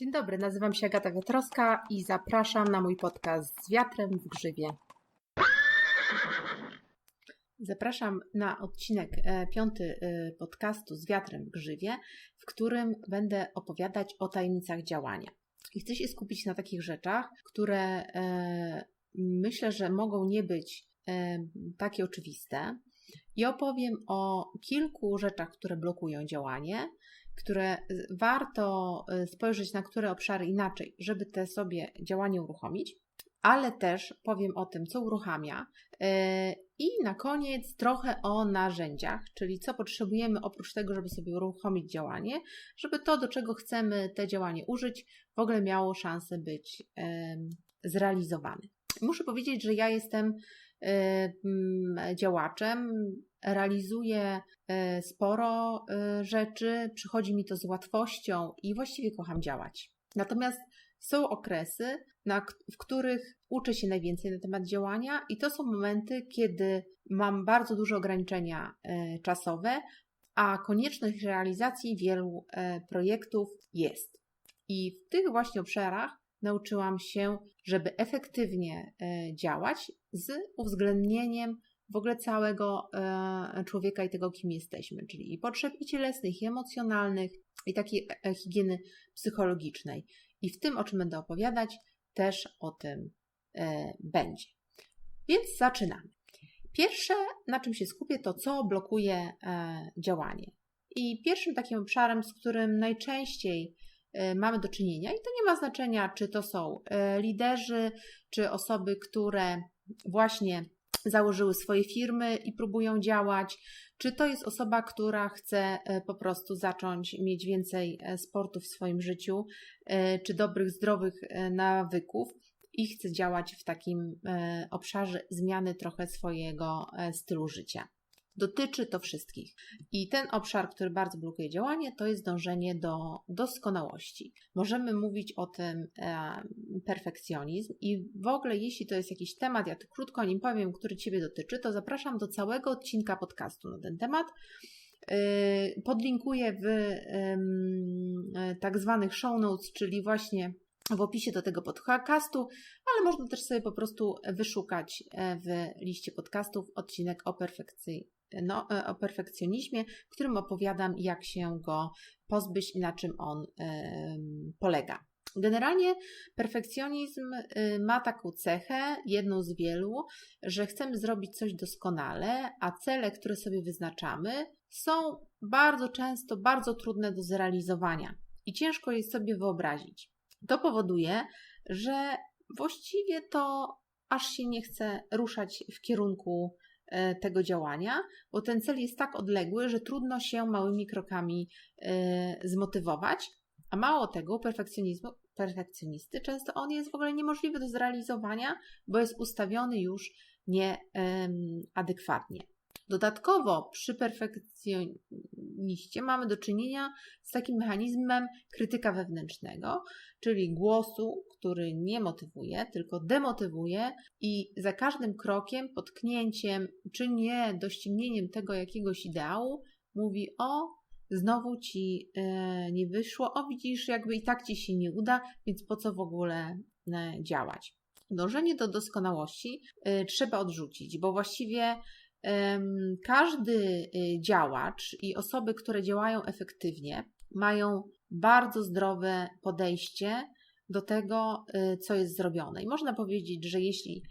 Dzień dobry, nazywam się Agata Wiatrowska i zapraszam na mój podcast z wiatrem w grzywie. Zapraszam na odcinek e, piąty e, podcastu z wiatrem w grzywie, w którym będę opowiadać o tajemnicach działania. I chcę się skupić na takich rzeczach, które e, myślę, że mogą nie być takie oczywiste. I opowiem o kilku rzeczach, które blokują działanie, które warto y, spojrzeć na które obszary inaczej, żeby te sobie działanie uruchomić, ale też powiem o tym, co uruchamia. Y, I na koniec trochę o narzędziach, czyli co potrzebujemy oprócz tego, żeby sobie uruchomić działanie, żeby to, do czego chcemy te działanie użyć, w ogóle miało szansę być zrealizowane. Muszę powiedzieć, że ja jestem działaczem, realizuję e, sporo e, rzeczy, przychodzi mi to z łatwością i właściwie kocham działać. Natomiast są okresy, na, w których uczę się najwięcej na temat działania, i to są momenty, kiedy mam bardzo duże ograniczenia czasowe, a konieczność realizacji wielu projektów jest. I w tych właśnie obszarach nauczyłam się, żeby efektywnie działać z uwzględnieniem w ogóle całego e, człowieka i tego, kim jesteśmy, czyli i potrzeb i cielesnych, i emocjonalnych, i takiej e, higieny psychologicznej. I w tym, o czym będę opowiadać, też o tym e, będzie. Więc zaczynamy. Pierwsze, na czym się skupię, to co blokuje działanie. I pierwszym takim obszarem, z którym najczęściej mamy do czynienia, i to nie ma znaczenia, czy to są liderzy, czy osoby, które właśnie założyły swoje firmy i próbują działać, czy to jest osoba, która chce e, po prostu zacząć mieć więcej e, sportu w swoim życiu, e, czy dobrych, zdrowych nawyków i chce działać w takim obszarze zmiany trochę swojego stylu życia. Dotyczy to wszystkich. I ten obszar, który bardzo blokuje działanie, to jest dążenie do doskonałości. Możemy mówić o tym e, perfekcjonizm i w ogóle, jeśli to jest jakiś temat, ja krótko o nim powiem, który Ciebie dotyczy, to zapraszam do całego odcinka podcastu na ten temat. E, podlinkuję w e, tak zwanych show notes, czyli właśnie w opisie do tego podcastu, ale można też sobie po prostu wyszukać e, w liście podcastów odcinek o perfekcji no, e, o perfekcjonizmie, w którym opowiadam, jak się go pozbyć i na czym on polega. Generalnie perfekcjonizm y, ma taką cechę, jedną z wielu, że chcemy zrobić coś doskonale, a cele, które sobie wyznaczamy, są bardzo często bardzo trudne do zrealizowania i ciężko je sobie wyobrazić. To powoduje, że właściwie to aż się nie chce ruszać w kierunku tego działania, bo ten cel jest tak odległy, że trudno się małymi krokami e, zmotywować. A mało tego, perfekcjonizmu, perfekcjonisty często on jest w ogóle niemożliwy do zrealizowania, bo jest ustawiony już nieadekwatnie. Dodatkowo przy perfekcjoniście mamy do czynienia z takim mechanizmem krytyka wewnętrznego, czyli głosu, który nie motywuje, tylko demotywuje i za każdym krokiem, potknięciem czy nie doścignięciem tego jakiegoś ideału mówi o znowu ci e, nie wyszło, o widzisz, jakby i tak ci się nie uda, więc po co w ogóle e, działać. Dążenie do doskonałości e, trzeba odrzucić, bo właściwie każdy y, działacz i osoby, które działają efektywnie, mają bardzo zdrowe podejście do tego, y, co jest zrobione. I można powiedzieć, że jeśli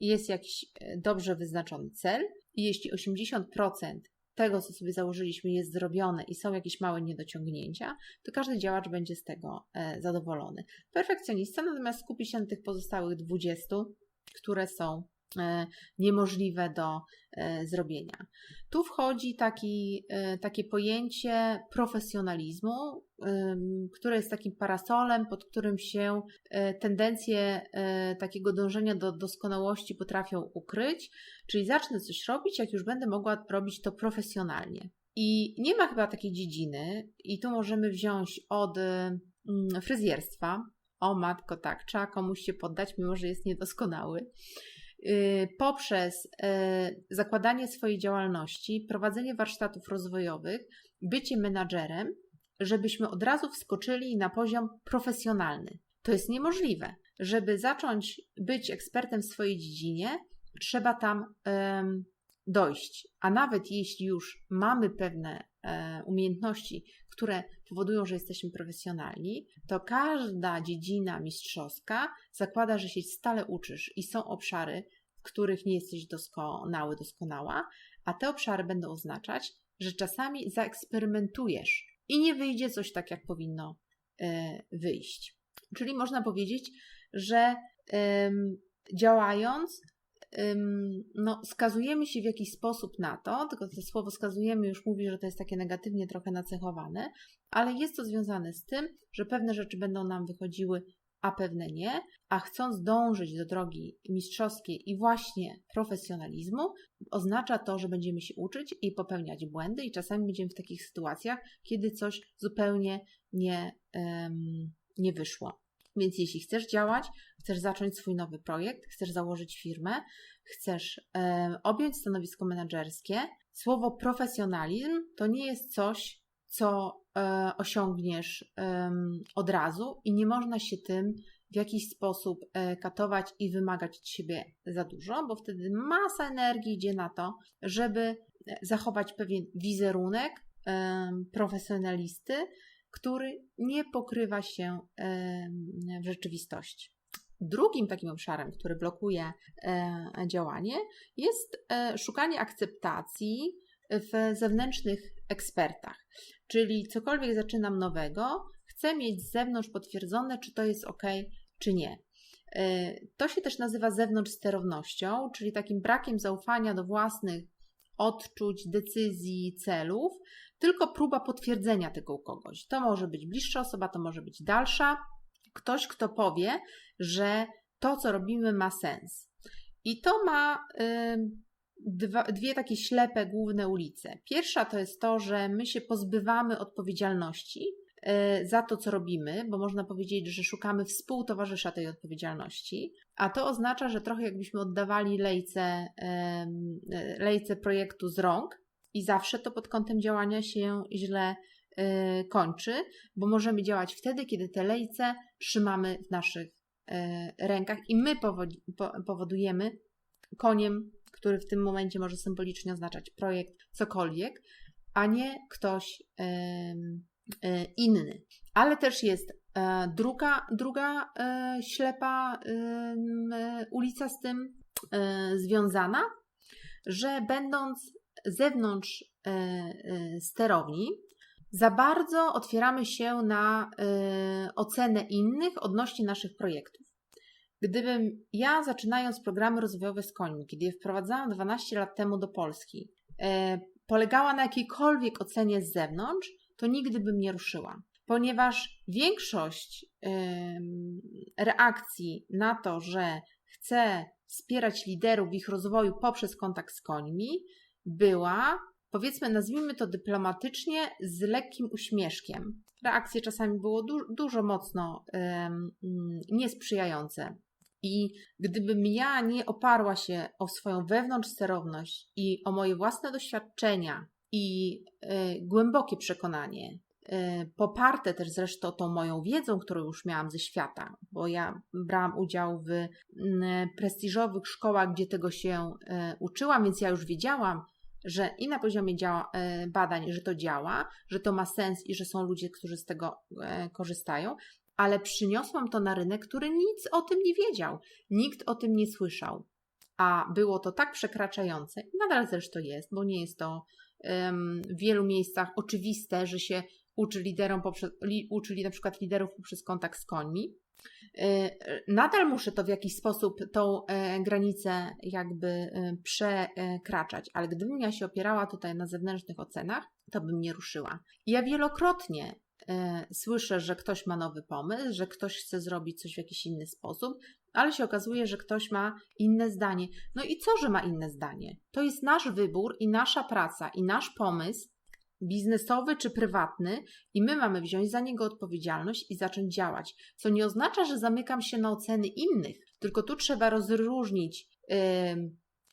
jest jakiś y, dobrze wyznaczony cel i jeśli 80% tego, co sobie założyliśmy, jest zrobione i są jakieś małe niedociągnięcia, to każdy działacz będzie z tego e, zadowolony. Perfekcjonista natomiast skupi się na tych pozostałych 20, które są E, niemożliwe do e, zrobienia. Tu wchodzi taki, e, takie pojęcie profesjonalizmu, które jest takim parasolem, pod którym się tendencje takiego dążenia do doskonałości potrafią ukryć, czyli zacznę coś robić, jak już będę mogła robić to profesjonalnie. I nie ma chyba takiej dziedziny, i tu możemy wziąć od fryzjerstwa. O matko, tak, trzeba komuś się poddać, mimo że jest niedoskonały. Y, poprzez y, zakładanie swojej działalności, prowadzenie warsztatów rozwojowych, bycie menadżerem, żebyśmy od razu wskoczyli na poziom profesjonalny. To jest niemożliwe. Żeby zacząć być ekspertem w swojej dziedzinie, trzeba tam dojść. A nawet jeśli już mamy pewne e, umiejętności, które powodują, że jesteśmy profesjonalni, to każda dziedzina mistrzowska zakłada, że się stale uczysz i są obszary, w których nie jesteś doskonały, doskonała, a te obszary będą oznaczać, że czasami zaeksperymentujesz i nie wyjdzie coś tak, jak powinno e, wyjść. Czyli można powiedzieć, że działając, no, skazujemy się w jakiś sposób na to, tylko to słowo skazujemy już mówi, że to jest takie negatywnie trochę nacechowane, ale jest to związane z tym, że pewne rzeczy będą nam wychodziły, a pewne nie, a chcąc dążyć do drogi mistrzowskiej i właśnie profesjonalizmu, oznacza to, że będziemy się uczyć i popełniać błędy, i czasami będziemy w takich sytuacjach, kiedy coś zupełnie nie, um, nie wyszło. Więc jeśli chcesz działać, chcesz zacząć swój nowy projekt, chcesz założyć firmę, chcesz e, objąć stanowisko menedżerskie, słowo profesjonalizm to nie jest coś, co e, osiągniesz e, od razu i nie można się tym w jakiś sposób e, katować i wymagać od siebie za dużo, bo wtedy masa energii idzie na to, żeby e, zachować pewien wizerunek profesjonalisty, który nie pokrywa się w rzeczywistości. Drugim takim obszarem, który blokuje e, działanie, jest e, szukanie akceptacji w zewnętrznych ekspertach. Czyli cokolwiek zaczynam nowego, chcę mieć z zewnątrz potwierdzone, czy to jest ok, czy nie. E, to się też nazywa zewnątrz sterownością, czyli takim brakiem zaufania do własnych odczuć, decyzji, celów, tylko próba potwierdzenia tego u kogoś. To może być bliższa osoba, to może być dalsza. Ktoś, kto powie, że to, co robimy, ma sens. I to ma y, dwie takie ślepe główne ulice. Pierwsza to jest to, że my się pozbywamy odpowiedzialności y, za to, co robimy, bo można powiedzieć, że szukamy współtowarzysza tej odpowiedzialności, a to oznacza, że trochę jakbyśmy oddawali lejce, y, lejce projektu z rąk i zawsze to pod kątem działania się źle y, kończy, bo możemy działać wtedy, kiedy te lejce trzymamy w naszych y, rękach i my powodujemy koniem, który w tym momencie może symbolicznie oznaczać projekt, cokolwiek, a nie ktoś y, inny. Ale też jest e, druga, druga e, ślepa ulica z tym e, związana, że będąc zewnątrz e, e, sterowni, za bardzo otwieramy się na e, ocenę innych odnośnie naszych projektów. Gdybym ja, zaczynając programy rozwojowe z końmi, kiedy je wprowadzałam 12 lat temu do Polski, polegała na jakiejkolwiek ocenie z zewnątrz, to nigdy bym nie ruszyła. Ponieważ większość reakcji na to, że chcę wspierać liderów w ich rozwoju poprzez kontakt z końmi, była, powiedzmy, nazwijmy to dyplomatycznie, z lekkim uśmieszkiem. Reakcje czasami było du dużo mocno um, niesprzyjające. I gdybym ja nie oparła się o swoją wewnątrz sterowność i o moje własne doświadczenia i y, głębokie przekonanie, y, poparte też zresztą tą moją wiedzą, którą już miałam ze świata, bo ja brałam udział w prestiżowych szkołach, gdzie tego się y, uczyłam, więc ja już wiedziałam, że i na poziomie e, badań, że to działa, że to ma sens i że są ludzie, którzy z tego e, korzystają, ale przyniosłam to na rynek, który nic o tym nie wiedział, nikt o tym nie słyszał. A było to tak przekraczające, i nadal zresztą jest, bo nie jest to w wielu miejscach oczywiste, że się uczy liderom poprzez, na przykład liderów poprzez kontakt z końmi, nadal muszę to w jakiś sposób, tą e, granicę jakby e, przekraczać, ale gdybym ja się opierała tutaj na zewnętrznych ocenach, to bym nie ruszyła. Ja wielokrotnie e, słyszę, że ktoś ma nowy pomysł, że ktoś chce zrobić coś w jakiś inny sposób, ale się okazuje, że ktoś ma inne zdanie. No i co, że ma inne zdanie? To jest nasz wybór i nasza praca i nasz pomysł biznesowy czy prywatny, i my mamy wziąć za niego odpowiedzialność i zacząć działać. Co nie oznacza, że zamykam się na oceny innych, tylko tu trzeba rozróżnić, yy,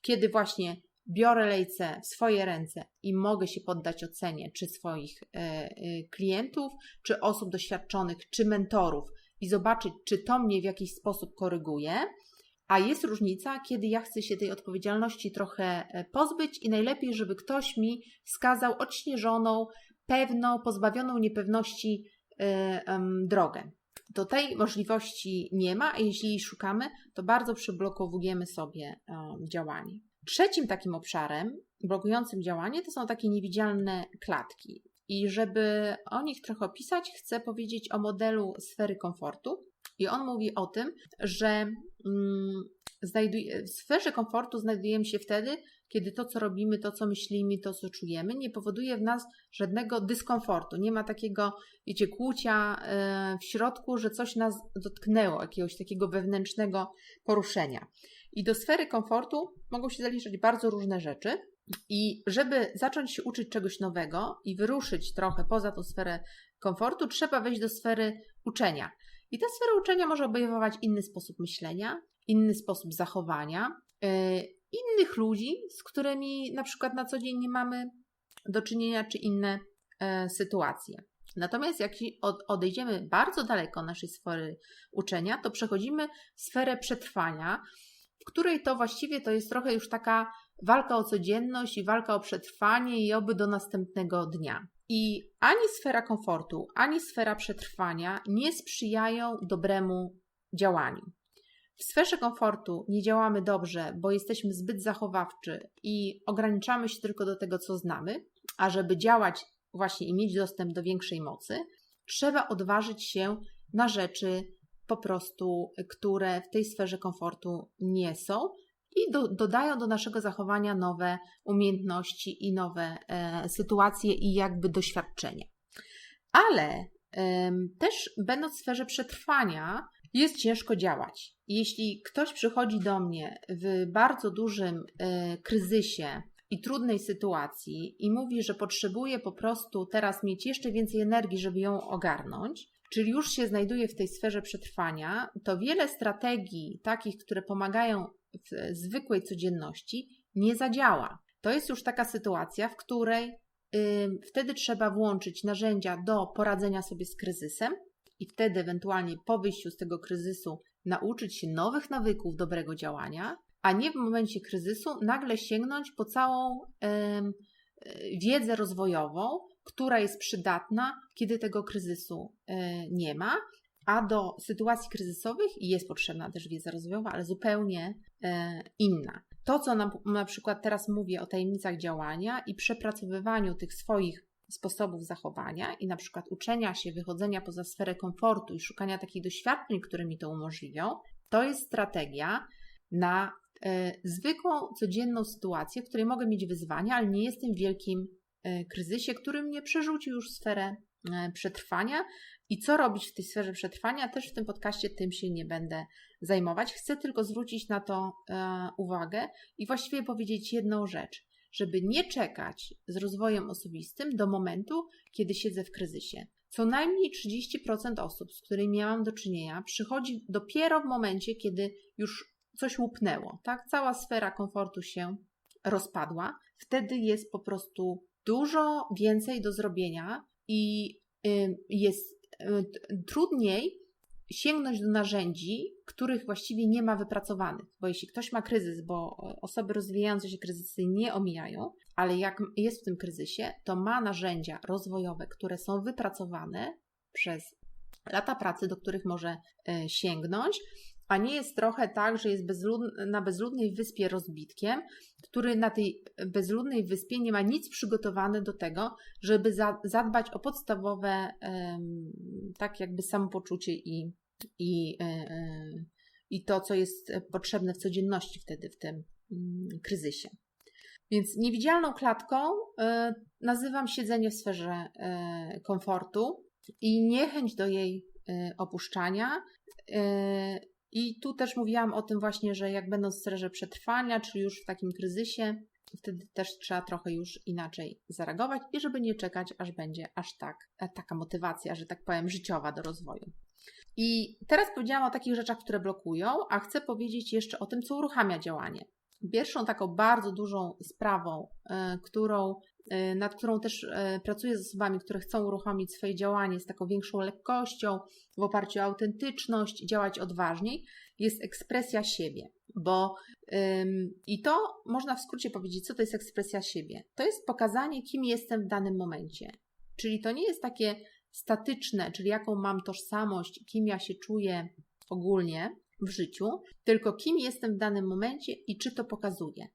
kiedy właśnie biorę lejce w swoje ręce i mogę się poddać ocenie, czy swoich klientów, czy osób doświadczonych, czy mentorów i zobaczyć, czy to mnie w jakiś sposób koryguje. A jest różnica, kiedy ja chcę się tej odpowiedzialności trochę pozbyć i najlepiej, żeby ktoś mi wskazał odśnieżoną, pewną, pozbawioną niepewności drogę. Do tej możliwości nie ma, a jeśli jej szukamy, to bardzo przyblokowujemy sobie działanie. Trzecim takim obszarem blokującym działanie to są takie niewidzialne klatki. I żeby o nich trochę opisać, chcę powiedzieć o modelu sfery komfortu. I on mówi o tym, że mm, w sferze komfortu znajdujemy się wtedy, kiedy to, co robimy, to, co myślimy, to, co czujemy, nie powoduje w nas żadnego dyskomfortu. Nie ma takiego, wiecie, kłucia e, w środku, że coś nas dotknęło, jakiegoś takiego wewnętrznego poruszenia. I do sfery komfortu mogą się zaliczać bardzo różne rzeczy. I żeby zacząć się uczyć czegoś nowego i wyruszyć trochę poza tą sferę komfortu, trzeba wejść do sfery uczenia. I ta sfera uczenia może obejmować inny sposób myślenia, inny sposób zachowania, yy, innych ludzi, z którymi na przykład na co dzień nie mamy do czynienia, czy inne e, sytuacje. Natomiast jak odejdziemy bardzo daleko naszej sfery uczenia, to przechodzimy w sferę przetrwania, w której to właściwie to jest trochę już taka walka o codzienność i walka o przetrwanie i oby do następnego dnia. I ani sfera komfortu, ani sfera przetrwania nie sprzyjają dobremu działaniu. W sferze komfortu nie działamy dobrze, bo jesteśmy zbyt zachowawczy i ograniczamy się tylko do tego, co znamy, a żeby działać właśnie i mieć dostęp do większej mocy, trzeba odważyć się na rzeczy po prostu, które w tej sferze komfortu nie są i do, dodają do naszego zachowania nowe umiejętności i nowe e, sytuacje i jakby doświadczenia. Ale e, też będąc w sferze przetrwania, jest ciężko działać. Jeśli ktoś przychodzi do mnie w bardzo dużym y, kryzysie i trudnej sytuacji i mówi, że potrzebuje po prostu teraz mieć jeszcze więcej energii, żeby ją ogarnąć, czyli już się znajduje w tej sferze przetrwania, to wiele strategii takich, które pomagają w zwykłej codzienności, nie zadziała. To jest już taka sytuacja, w której y, wtedy trzeba włączyć narzędzia do poradzenia sobie z kryzysem, i wtedy ewentualnie po wyjściu z tego kryzysu nauczyć się nowych nawyków dobrego działania, a nie w momencie kryzysu nagle sięgnąć po całą e, wiedzę rozwojową, która jest przydatna, kiedy tego kryzysu e, nie ma, a do sytuacji kryzysowych jest potrzebna też wiedza rozwojowa, ale zupełnie e, inna. To, co nam, na przykład teraz mówię o tajemnicach działania i przepracowywaniu tych swoich sposobów zachowania i na przykład uczenia się wychodzenia poza sferę komfortu i szukania takich doświadczeń, które mi to umożliwią, to jest strategia na y, zwykłą, codzienną sytuację, w której mogę mieć wyzwania, ale nie jestem w wielkim y, kryzysie, który mnie przerzucił już w sferę y, przetrwania. I co robić w tej sferze przetrwania? Też w tym podcaście tym się nie będę zajmować. Chcę tylko zwrócić na to uwagę i właściwie powiedzieć jedną rzecz żeby nie czekać z rozwojem osobistym do momentu, kiedy siedzę w kryzysie. Co najmniej 30% osób, z którymi miałam do czynienia, przychodzi dopiero w momencie, kiedy już coś łupnęło, tak? Cała sfera komfortu się rozpadła. Wtedy jest po prostu dużo więcej do zrobienia i jest trudniej sięgnąć do narzędzi, których właściwie nie ma wypracowanych. Bo jeśli ktoś ma kryzys, bo osoby rozwijające się kryzysy nie omijają, ale jak jest w tym kryzysie, to ma narzędzia rozwojowe, które są wypracowane przez lata pracy, do których może e, sięgnąć, a nie jest trochę tak, że jest bezlud na bezludnej wyspie rozbitkiem, który na tej bezludnej wyspie nie ma nic przygotowane do tego, żeby za zadbać o podstawowe tak jakby samopoczucie i, i, e, i to, co jest potrzebne w codzienności wtedy w tym mm, kryzysie. Więc niewidzialną klatką e, nazywam siedzenie w sferze komfortu i niechęć do jej opuszczania i tu też mówiłam o tym właśnie, że jak będą sferze przetrwania, czyli już w takim kryzysie, wtedy też trzeba trochę już inaczej zareagować i żeby nie czekać, aż będzie aż tak e, taka motywacja, że tak powiem, życiowa do rozwoju. I teraz powiedziałam o takich rzeczach, które blokują, a chcę powiedzieć jeszcze o tym, co uruchamia działanie. Pierwszą taką bardzo dużą sprawą, e, którą, nad którą też e, pracuję z osobami, które chcą uruchomić swoje działanie z taką większą lekkością, w oparciu o autentyczność, działać odważniej, jest ekspresja siebie. Bo ym, i to można w skrócie powiedzieć, co to jest ekspresja siebie. To jest pokazanie, kim jestem w danym momencie. Czyli to nie jest takie statyczne, czyli jaką mam tożsamość, kim ja się czuję ogólnie w życiu, tylko kim jestem w danym momencie i czy to pokazuje.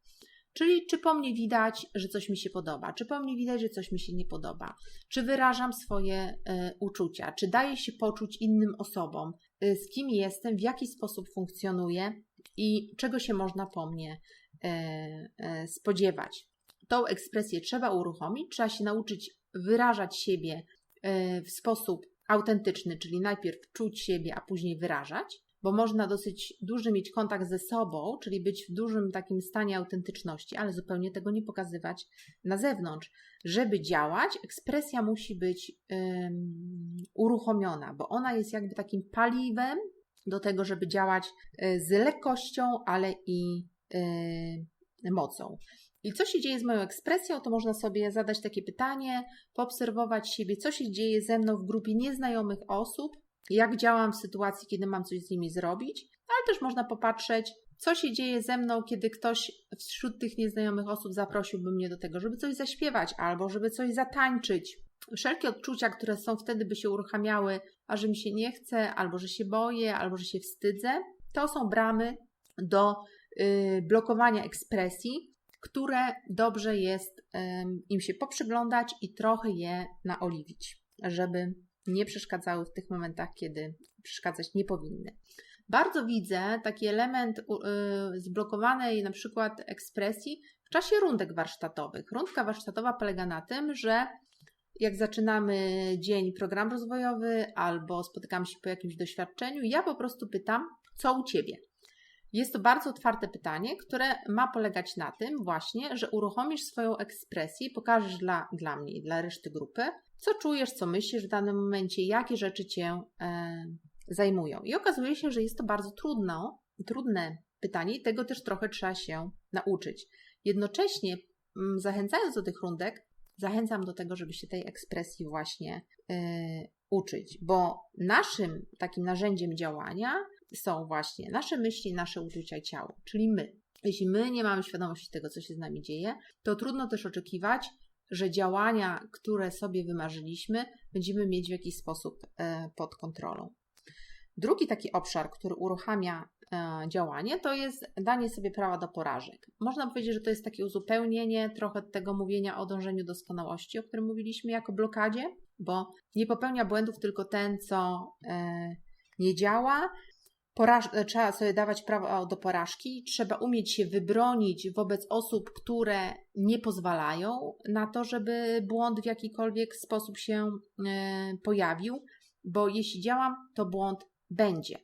Czyli czy po mnie widać, że coś mi się podoba, czy po mnie widać, że coś mi się nie podoba, czy wyrażam swoje y, uczucia, czy daję się poczuć innym osobom, y, z kim jestem, w jaki sposób funkcjonuję? I czego się można po mnie y, spodziewać. Tą ekspresję trzeba uruchomić, trzeba się nauczyć wyrażać siebie w sposób autentyczny, czyli najpierw czuć siebie, a później wyrażać bo można dosyć duży mieć kontakt ze sobą, czyli być w dużym takim stanie autentyczności, ale zupełnie tego nie pokazywać na zewnątrz. Żeby działać, ekspresja musi być um, uruchomiona, bo ona jest jakby takim paliwem do tego, żeby działać e, z lekkością, ale i y, mocą. I co się dzieje z moją ekspresją, to można sobie zadać takie pytanie, poobserwować siebie, co się dzieje ze mną w grupie nieznajomych osób, jak działam w sytuacji, kiedy mam coś z nimi zrobić, ale też można popatrzeć, co się dzieje ze mną, kiedy ktoś wśród tych nieznajomych osób zaprosiłby mnie do tego, żeby coś zaśpiewać albo żeby coś zatańczyć. Wszelkie odczucia, które są wtedy, by się uruchamiały, a że mi się nie chce, albo że się boję, albo że się wstydzę, to są bramy do y, blokowania ekspresji, które dobrze jest im się poprzyglądać i trochę je naoliwić, żeby nie przeszkadzały w tych momentach, kiedy przeszkadzać nie powinny. Bardzo widzę taki element yy, zblokowanej na przykład ekspresji w czasie rundek warsztatowych. Rundka warsztatowa polega na tym, że jak zaczynamy dzień program rozwojowy albo spotykamy się po jakimś doświadczeniu, ja po prostu pytam, co u Ciebie? Jest to bardzo otwarte pytanie, które ma polegać na tym właśnie, że uruchomisz swoją ekspresję, pokażesz dla, dla mnie i dla reszty grupy, co czujesz, co myślisz w danym momencie, jakie rzeczy cię e, zajmują. I okazuje się, że jest to bardzo trudno, trudne pytanie i tego też trochę trzeba się nauczyć. Jednocześnie, zachęcając do tych rundek, zachęcam do tego, żeby się tej ekspresji właśnie e, uczyć, bo naszym takim narzędziem działania są właśnie nasze myśli, nasze uczucia i ciało, czyli my. Jeśli my nie mamy świadomości tego, co się z nami dzieje, to trudno też oczekiwać, że działania, które sobie wymarzyliśmy, będziemy mieć w jakiś sposób e, pod kontrolą. Drugi taki obszar, który uruchamia e, działanie, to jest danie sobie prawa do porażek. Można powiedzieć, że to jest takie uzupełnienie trochę tego mówienia o dążeniu doskonałości, o którym mówiliśmy jako blokadzie, bo nie popełnia błędów tylko ten, co e, nie działa, Poraż trzeba sobie dawać prawo do porażki, trzeba umieć się wybronić wobec osób, które nie pozwalają na to, żeby błąd w jakikolwiek sposób się e, pojawił, bo jeśli działam, to błąd będzie.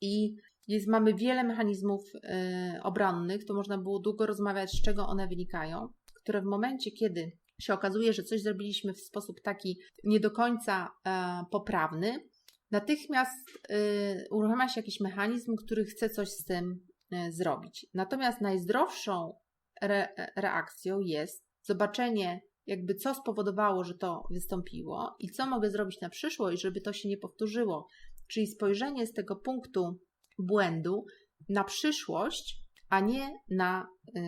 I jest, mamy wiele mechanizmów e, obronnych, to można było długo rozmawiać, z czego one wynikają, które w momencie, kiedy się okazuje, że coś zrobiliśmy w sposób taki nie do końca e, poprawny, natychmiast y, uruchamia się jakiś mechanizm, który chce coś z tym y, zrobić. Natomiast najzdrowszą re, reakcją jest zobaczenie, jakby co spowodowało, że to wystąpiło i co mogę zrobić na przyszłość, żeby to się nie powtórzyło. Czyli spojrzenie z tego punktu błędu na przyszłość, a nie na y,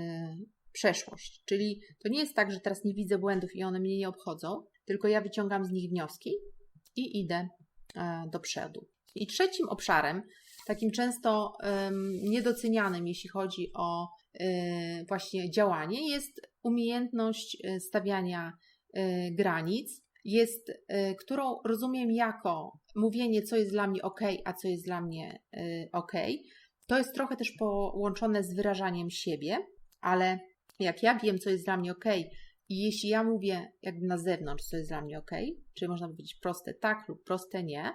przeszłość. Czyli to nie jest tak, że teraz nie widzę błędów i one mnie nie obchodzą, tylko ja wyciągam z nich wnioski i idę do przodu. I trzecim obszarem, takim często niedocenianym, jeśli chodzi o e, właśnie działanie, jest umiejętność e, stawiania granic, jest, którą rozumiem jako mówienie, co jest dla mnie ok, a co jest dla mnie ok. To jest trochę też połączone z wyrażaniem siebie, ale jak ja wiem, co jest dla mnie ok, i jeśli ja mówię jakby na zewnątrz, co jest dla mnie ok, czyli można powiedzieć proste tak lub proste nie,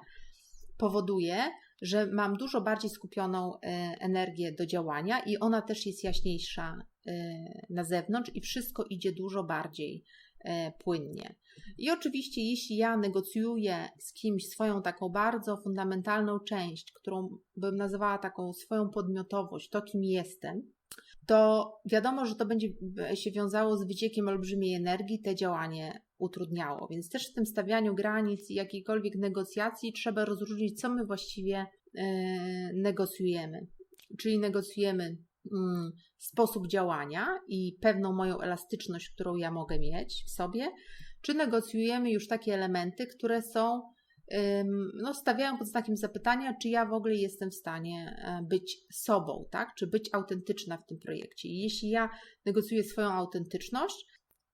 powoduje, że mam dużo bardziej skupioną e, energię do działania i ona też jest jaśniejsza e, na zewnątrz i wszystko idzie dużo bardziej e, płynnie. I oczywiście, jeśli ja negocjuję z kimś swoją taką bardzo fundamentalną część, którą bym nazywała taką swoją podmiotowość, to kim jestem, to wiadomo, że to będzie się wiązało z wyciekiem olbrzymiej energii, te działanie utrudniało. Więc też w tym stawianiu granic i jakiejkolwiek negocjacji trzeba rozróżnić, co my właściwie yy, negocjujemy. Czyli negocjujemy yy, sposób działania i pewną moją elastyczność, którą ja mogę mieć w sobie, czy negocjujemy już takie elementy, które są no, stawiają pod znakiem zapytania, czy ja w ogóle jestem w stanie e, być sobą, tak? Czy być autentyczna w tym projekcie. I jeśli ja negocjuję swoją autentyczność,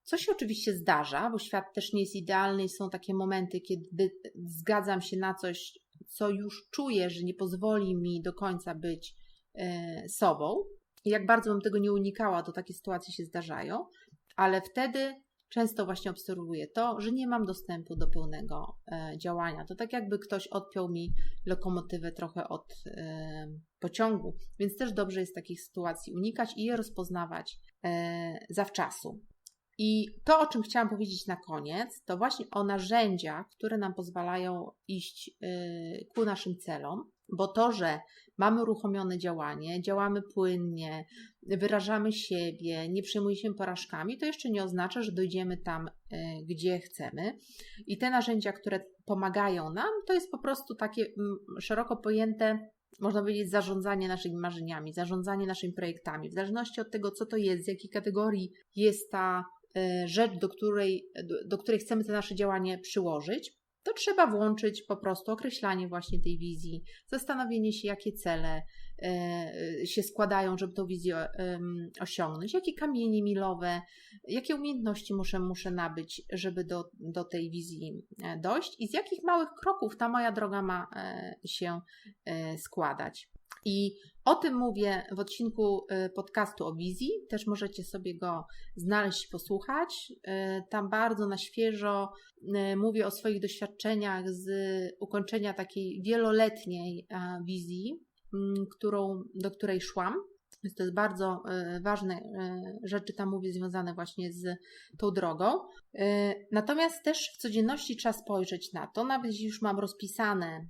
co się oczywiście zdarza, bo świat też nie jest idealny i są takie momenty, kiedy zgadzam się na coś, co już czuję, że nie pozwoli mi do końca być e, sobą. I jak bardzo bym tego nie unikała, to takie sytuacje się zdarzają, ale wtedy często właśnie obserwuję to, że nie mam dostępu do pełnego e, działania. To tak jakby ktoś odpiął mi lokomotywę trochę od e, pociągu, więc też dobrze jest takich sytuacji unikać i je rozpoznawać e, zawczasu. I to, o czym chciałam powiedzieć na koniec, to właśnie o narzędziach, które nam pozwalają iść ku naszym celom, bo to, że mamy uruchomione działanie, działamy płynnie, wyrażamy siebie, nie przejmujemy się porażkami, to jeszcze nie oznacza, że dojdziemy tam, e, gdzie chcemy. I te narzędzia, które pomagają nam, to jest po prostu takie szeroko pojęte można powiedzieć, zarządzanie naszymi marzeniami, zarządzanie naszymi projektami. W zależności od tego, co to jest, z jakiej kategorii jest ta e, rzecz, do której, do, do której chcemy to nasze działanie przyłożyć, to trzeba włączyć po prostu określanie właśnie tej wizji, zastanowienie się, jakie cele e, się składają, żeby tą wizję osiągnąć, jakie kamienie milowe, jakie umiejętności muszę, muszę nabyć, żeby do, do tej wizji e, dojść i z jakich małych kroków ta moja droga ma e, się składać. I o tym mówię w odcinku y, podcastu o wizji. Też możecie sobie go znaleźć, posłuchać. Y, tam bardzo na świeżo y, mówię o swoich doświadczeniach z ukończenia takiej wieloletniej wizji, mm, którą, do której szłam. Więc to jest bardzo ważne rzeczy tam mówię związane właśnie z tą drogą. Natomiast też w codzienności trzeba spojrzeć na to, nawet jeśli już mam rozpisane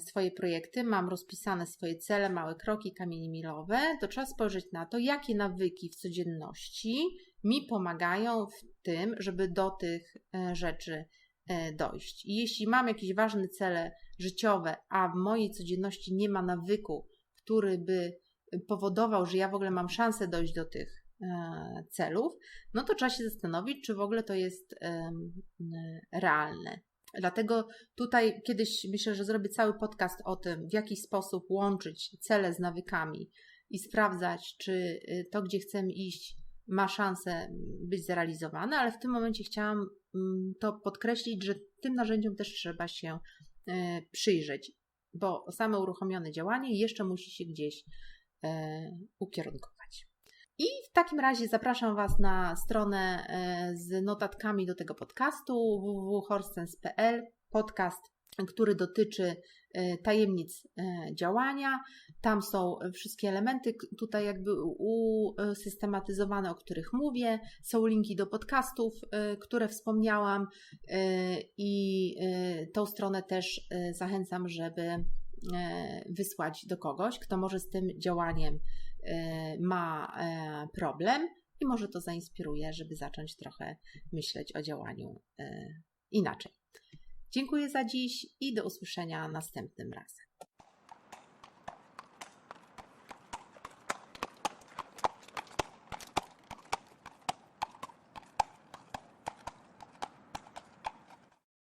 swoje projekty, mam rozpisane swoje cele, małe kroki, kamienie milowe, to trzeba spojrzeć na to, jakie nawyki w codzienności mi pomagają w tym, żeby do tych e, rzeczy e, dojść. I jeśli mam jakieś ważne cele życiowe, a w mojej codzienności nie ma nawyku, który by powodował, że ja w ogóle mam szansę dojść do tych e, celów, no to trzeba się zastanowić, czy w ogóle to jest realne. Dlatego tutaj kiedyś myślę, że zrobię cały podcast o tym, w jaki sposób łączyć cele z nawykami i sprawdzać, czy y, to, gdzie chcemy iść, ma szansę być zrealizowane, ale w tym momencie chciałam mm, to podkreślić, że tym narzędziom też trzeba się y, przyjrzeć, bo same uruchomione działanie jeszcze musi się gdzieś y, ukierunkować. I w takim razie zapraszam Was na stronę e, z notatkami do tego podcastu www.horstens.pl podcast, który dotyczy e, tajemnic e, działania. Tam są wszystkie elementy tutaj jakby usystematyzowane, o których mówię. Są linki do podcastów, które wspomniałam i tą stronę też zachęcam, żeby wysłać do kogoś, kto może z tym działaniem ma e, problem i może to zainspiruje, żeby zacząć trochę myśleć o działaniu e, inaczej. Dziękuję za dziś i do usłyszenia następnym razem.